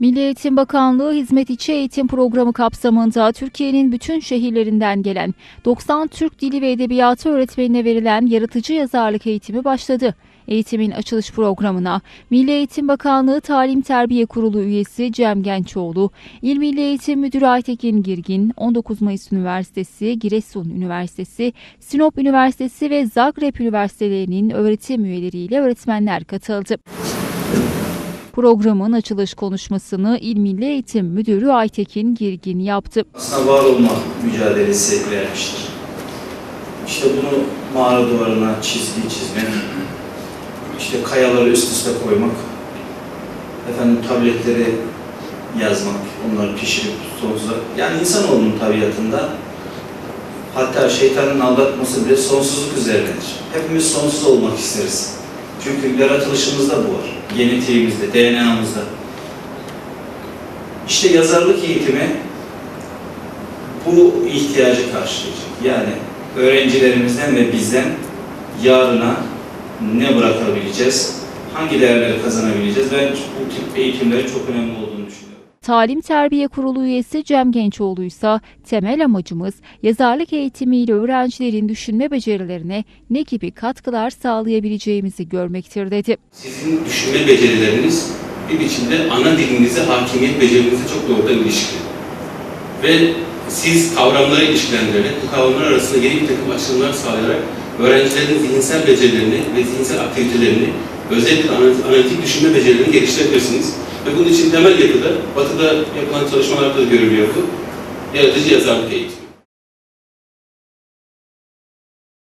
Milli Eğitim Bakanlığı Hizmet İçi Eğitim Programı kapsamında Türkiye'nin bütün şehirlerinden gelen 90 Türk Dili ve Edebiyatı öğretmenine verilen yaratıcı yazarlık eğitimi başladı. Eğitimin açılış programına Milli Eğitim Bakanlığı Talim Terbiye Kurulu üyesi Cem Gençoğlu, İl Milli Eğitim Müdürü Aytekin Girgin, 19 Mayıs Üniversitesi, Giresun Üniversitesi, Sinop Üniversitesi ve Zagreb Üniversitelerinin öğretim üyeleriyle öğretmenler katıldı. Programın açılış konuşmasını İl Milli Eğitim Müdürü Aytekin Girgin yaptı. aslında var olma mücadelesi vermiştir. İşte bunu mağara duvarına çizgi çizmek, işte kayaları üst üste koymak, efendim tabletleri yazmak, onları pişirip sonsuza... Yani insanoğlunun tabiatında hatta şeytanın aldatması bile sonsuzluk üzerinedir. Hepimiz sonsuz olmak isteriz. Çünkü yaratılışımızda bu var. Genetiğimizde, DNA'mızda. İşte yazarlık eğitimi bu ihtiyacı karşılayacak. Yani öğrencilerimizden ve bizden yarına ne bırakabileceğiz, hangi değerleri kazanabileceğiz. Ben bu tip eğitimlerin çok önemli olduğunu düşünüyorum. Talim Terbiye Kurulu üyesi Cem Gençoğlu ise temel amacımız yazarlık eğitimiyle öğrencilerin düşünme becerilerine ne gibi katkılar sağlayabileceğimizi görmektir dedi. Sizin düşünme becerileriniz bir biçimde ana dilinize, hakimiyet becerinize çok doğrudan ilişkili. Ve siz kavramları ilişkilendirerek, bu kavramlar arasında yeni bir takım açılımlar sağlayarak öğrencilerin zihinsel becerilerini ve zihinsel aktivitelerini, özellikle analitik, düşünme becerilerini geliştirebilirsiniz. Ve bunun için temel yapıda, batıda yapılan çalışmalarda da görülüyor bu, yaratıcı yazarlık eğitimi.